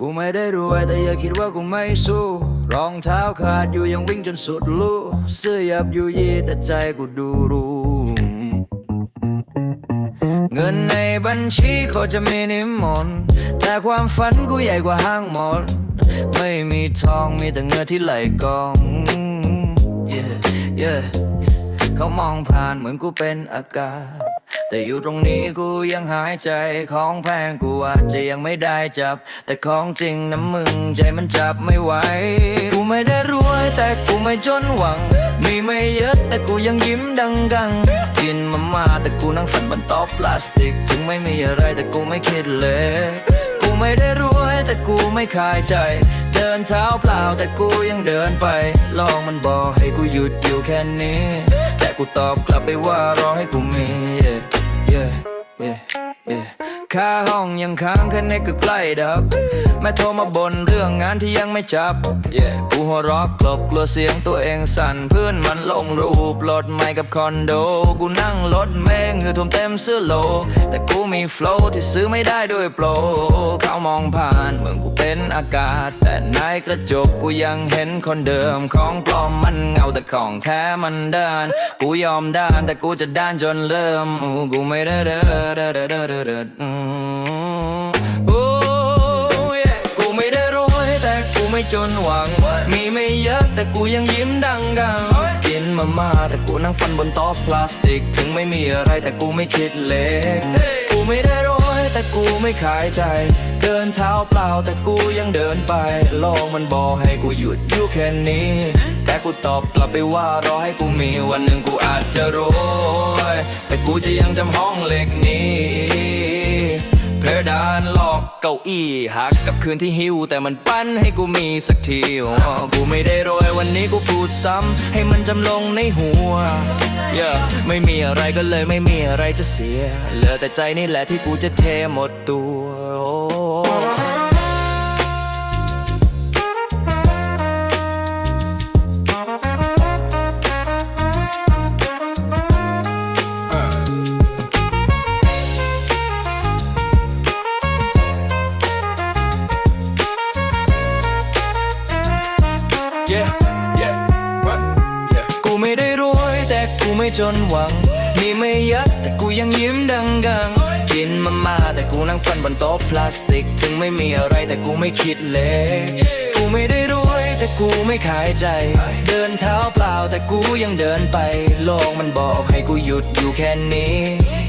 กูไม่ได้รวยแต่อย่าคิดว่ากูไม่สู้ รองเท้าขาดอยู่ยังวิ่งจนสุดลู่เสื้อยับอยู่ยีแต่ใจกูดูรู้ เงินในบัญชีเขาจะมีนิมนต์แต่ความฝันกูใหญ่กว่าห้างหมด ไม่มีทองมีแต่เงินที่ไหลกอง yeah, yeah. เขามองผ่านเหมือนกูเป็นอากาศ แต่อยู่ตรงนี้กูยังหายใจของแพงกูอาจจะยังไม่ได้จับ แต่ของจริงนะมึงใจมันจับไม่ไหวกูไม่ได้รวยแต่กูไม่จนหวัง มีไม่เยอะแต่กูยังยิ้มดังกังกินมาม่าแต่กูนั่งฝันบนโต๊ะพลาสติก ถึงไม่มีอะไรแต่กูไม่คิดเลย กูไม่ได้รวยแต่กูไม่ขายใจเดินเท้าเปล่าแต่กูยังเดินไป ลองมันบอกให้กูหยุดอยู่แค่นี้ แต่กูตอบกลับไปว่ารอให้กูมี yeah, yeah. ค่าห้องยังค้างแค่นี้ก็ใกล้ดับแม่โทรมาบ่นเรื่องงานที่ยังไม่จับ yeah. กูหัวเรอกกลบกลัวเสียงตัวเองสั่นเพื่อนมันลงรูปรถไม่กับคอนโด กูนั่งรถแม่งเหงื่อท่วมเต็มเสื้อโล แต่กูมีโฟลว์ที่ซื้อไม่ได้ด้วยโปรเขามองผ่านเหมือนกูเป็นอากาศ แต่ในกระจกกูยังเห็นคนเดิมของปลอมมันเงาแต่ของแท้มันด้านกูยอมด้านแต่กูจะด้านจนเริ่มกูไม่ได้เด้อเด้อเด้อเด้อเด้อโอ้ยกูไม่ได้รวยแต่กูไม่จนหวัง มีไม่เยอะแต่กูยังยิ้มดังกังกินมาม่าแต่กูนั่งฟันบนโต๊ะพลาสติก ถึงไม่มีอะไรแต่กูไม่คิดเล็กกูไม่ได้รวยแต่กูไม่ขายใจ เดินเท้าเปล่าแต่กูยังเดินไป โลกมันบอกให้กูหยุดอยู่แค่นี้ แต่กูตอบกลับไปว่ารอให้กูมีวันหนึ่งกูอาจจะรวยแต่กูจะยังจำห้องเล็กนี้ ดานลอกเก้าอี้หักกับคืนที่หิว แต่มันปั้นให้กูมีสักทีวกูไม่ได้รวยวันนี้กูพูดซ้ำให้มันจำลงในหัว yeah. ไม่มีอะไรก็เลยไม่มีอะไรจะเสีย เหลือแต่ใจนี่แหละที่กูจะเทหมดตัว yeah, yeah, what? yeah. กูไม่ได้รวยแต่กูไม่จนหวัง มีไม่เยอะแต่กูยังยิ้มดังกังกินมาม่าแต่กูนั่งฟันบนโต๊ะพลาสติก ถึงไม่มีอะไรแต่กูไม่คิดเล็กกูไม่ได้รวยแต่กูไม่ขายใจ เดินเท้าเปล่าแต่กูยังเดินไป โลกมันบอกให้กูหยุดอยู่แค่นี้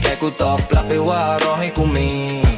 แต่กูตอบกลับไปว่ารอให้กูมี yeah, yeah